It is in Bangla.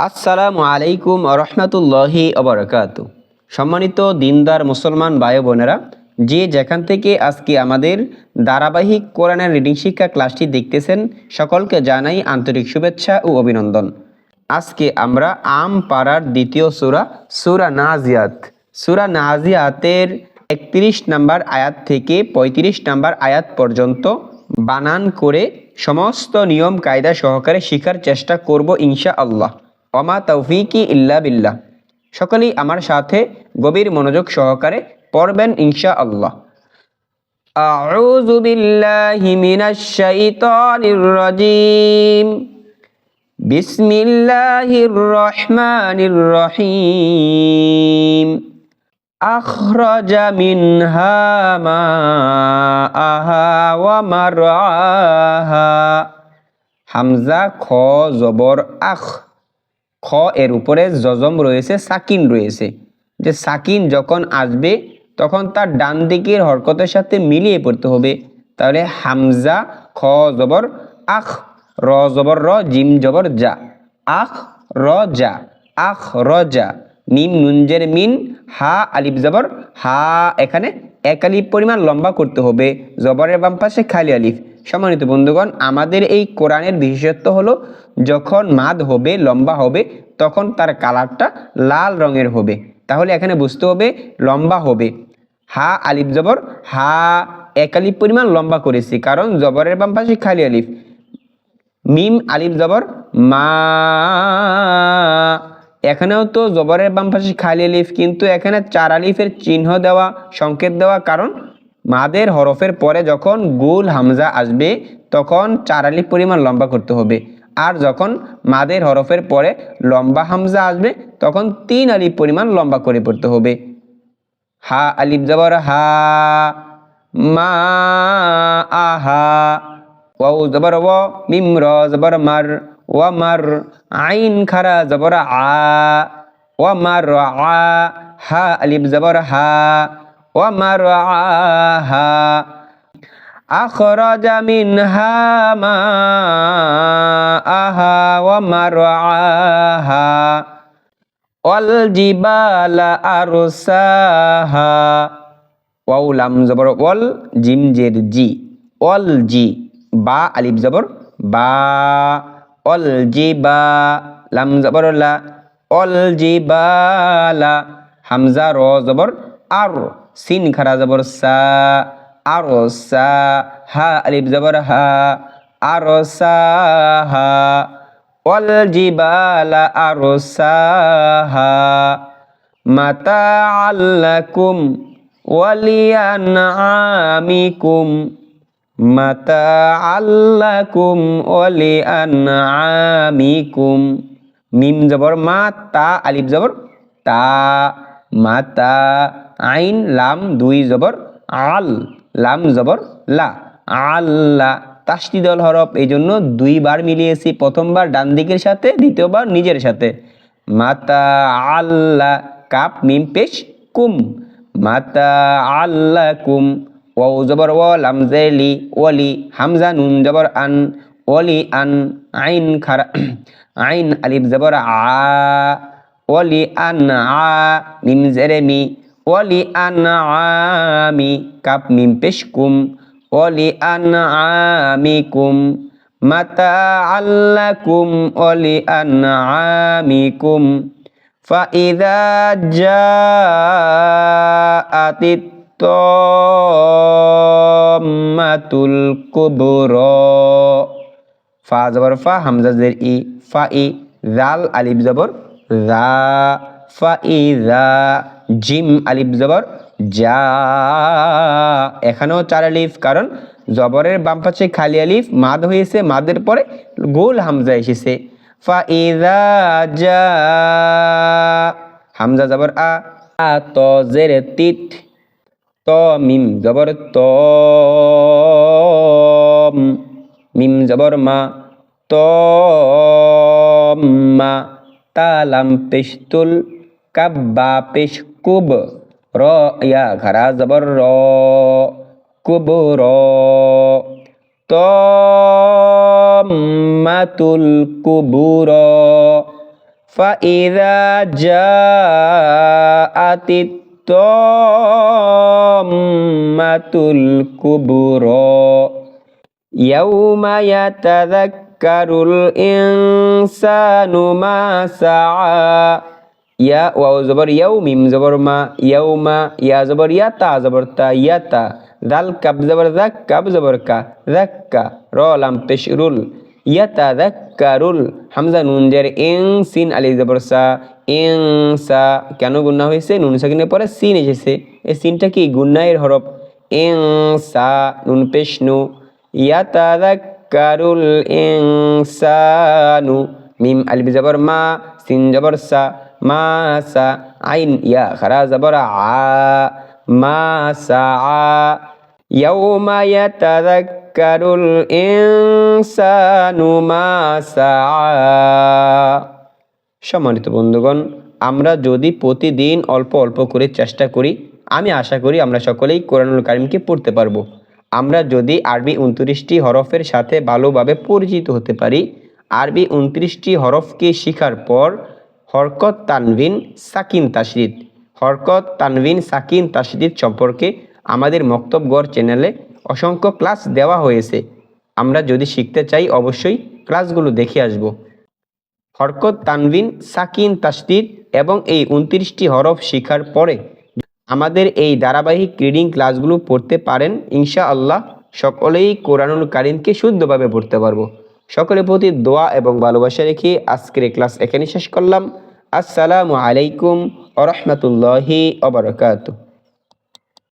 আসসালামু আলাইকুম রহমতুল্লাহি অবরকাত সম্মানিত দিনদার মুসলমান ভাই বোনেরা, যে যেখান থেকে আজকে আমাদের ধারাবাহিক কোরআনের রিডিং শিক্ষা ক্লাসটি দেখতেছেন, সকলকে জানাই আন্তরিক শুভেচ্ছা ও অভিনন্দন। আজকে আমরা আম পাড়ার দ্বিতীয় সুরা সুরা নাজিয়াত। সুরা নাজিয়াতের একত্রিশ নাম্বার আয়াত থেকে ৩৫ নাম্বার আয়াত পর্যন্ত বানান করে সমস্ত নিয়ম কায়দা সহকারে শিখার চেষ্টা করব ইনশা আল্লাহ অমা তৌফিকি ইল্লা বিল্লাহ সকলেই আমার সাথে গভীর মনোযোগ সহকারে পড়বেন ইনশা আল্লাহ أعوذ بالله من الشيطان الرجيم بسم الله الرحمن الرحيم أخرج منها ماءها ومرعاها হামজা খ জবর আখ খ এর উপরে জজম রয়েছে, সাকিন রয়েছে। যে সাকিন যখন আসবে, তখন তার ডান দিকের হরকতের সাথে মিলিয়ে পড়তে হবে। তাহলে হামজা, খ জবর, আখ, র জবর, র, জিম জবর যা আখ, র যা আখ, র যা মিম, নুনজের মিন, হা, আলিফ জবর, হা, এখানে এক আলিফ পরিমাণ লম্বা করতে হবে। জবরের বাম পাশে খালি আলিফ। সম্মানিত বন্ধুগণ, আমাদের এই কোরআনের বিশেষত্ব হলো, যখন মাদ হবে, লম্বা হবে, তখন তার কালারটা লাল রঙের হবে। তাহলে এখানে বুঝতে হবে, লম্বা হবে। হা আলিফ জবর, হা এক আলিফ পরিমাণ লম্বা করেছি, কারণ জবরের বাম পাশে খালি আলিফ। মিম আলিফ জবর, মা এখানেও তো জবরের বাম পাশে খালি আলিফ, কিন্তু এখানে চার আলিফের চিহ্ন দেওয়া, সংকেত দেওয়া, কারণ মাদের হরফের পরে যখন গুল হামজা আসবে, তখন চার আলিফ পরিমাণ লম্বা করতে হবে। আর যখন মাদের হরফের পরে লম্বা হামজা আসবে, তখন তিন আলিফ পরিমাণ লম্বা করে পড়তে হবে। হা, আলিফ জবর, হা, মা আহা ওয়াউ জবর, ও, মিম, র জবর, মার। ওয়া, মার, আইন, খারা জবর, আ। ওয়া, মার আ। হা, আলিফ জবর, হা। ومرعاها أخرج منها ماءها ومرعاها والجبال أرساها واو لام زبر وال جيم جير جي وال جي با ألف زبر با وال جي با لام زبر لا والجبال حمزة رو زبر أر সিন খারা জবর সা, আর সা, হা, আলিফ জবর হা, আর সা, হা, ওয়াল জিবালা আরসাহা মাতাআল লাকুম ওয়ালিয়ানআমিকুম মাতাআল লাকুম ওয়ালিয়ানআমিকুম মিম জবর মা, তা জবর তা, মাতা আইন, লাম, দুই জবর, আল, লাম, জবর, লা। আল্লাহ তাসদিদল হরফ এই জন্য দুইবার মিলিয়েছি প্রথমবার ডান দিকের সাথে, দ্বিতীয়বার নিজের সাথে। মাতা আল্লা কাপ, মিম, পেশ, কুম। মাতা আল্লাহ কুম। ও জবর ও লামজেলি ওলি হামজা, নুন, জবর, আন ওলি আন, আইন, খারা, আইন, আলিফ, জবর, আ আন, আ, মিম, জেরে মি ওলি আন আমি কাপ মিম পেশ কুম ওলি আন আমিকুম মাতাআ লাকুম ওলি আন আমিকুম فإذا جاءت الطامة الكبرى ফা জবর ফা হামজা জের ই ফা ই জাল আলিফ জবর জা ফা ই জা জিম আলিফ জবর, যা এখানেও চার আলিফ, কারণ জবরের বাম পাশে খালি আলিফ, মাদ হয়েছে, মাদের পরে গোল হামজা এসেছে। যা হামজা জবর আ আ, ত, জের, তিত, ত, মিম জবর ত মিম জবর মা, ত, মা তালাম পেশতুল কাব্বা পেশ কুব র ইয়া ঘরা জবর র কুব র তম্মাতুল কুবুর فإذا جاءت الطامة الكبرى يوم يتذكر الإنسان ما سعى ইয়া ওয়াও জবর ইয়াও মিম জবর মা ইয়াও মা ইয়া জবর ইয়া তা জবর তা ইয়া তা দাল কাব জবর দাক কাব জবর কা দাক্কা র লাম পেশ রুল ইয়া তা দাক্কারুল হামজা নুন জের ইং সিন আলি জবর সা ইং সা কেন গুন্না হয়েছে নুন সাকিনের পরে সিন এসেছে এই সিনটা কি গুন্নায়ের হরফ এং সা নুন পেশ নু ইয়া তা দাক্কারুল ইনসানু মিম আলিফ জবর মা সিন জবর সা মা সা আইন ইয়া খারা জবর আ মা সা আ يوم يتذكر الإنسان ما سعى সম্মানিত বন্ধুগণ আমরা যদি প্রতিদিন অল্প অল্প করে চেষ্টা করি আমি আশা করি আমরা সকলেই কোরআনুল কারিমকে পড়তে পারবো আমরা যদি আরবি উনত্রিশটি হরফের সাথে ভালোভাবে পরিচিত হতে পারি আরবি উনত্রিশটি হরফকে শেখার পর হরকত তানভিন সাকিন তাশরিদ। হরকত তানভিন সাকিন তাশরিদ সম্পর্কে আমাদের মক্তবগড় চ্যানেলে অসংখ্য ক্লাস দেওয়া হয়েছে। আমরা যদি শিখতে চাই অবশ্যই ক্লাসগুলো দেখে আসব। হরকত তানভিন সাকিন তাসদিদ এবং এই উনত্রিশটি হরফ শেখার পরে আমাদের এই ধারাবাহিক রিডিং ক্লাসগুলো পড়তে পারেন ইনশা আল্লাহ সকলেই কোরআনুল কারিমকে শুদ্ধভাবে পড়তে পারব। সকলের প্রতি দোয়া এবং ভালোবাসা রেখে আজকের ক্লাস এখানে শেষ করলাম। আসসালামু আলাইকুম আ রহমতুল্লাহি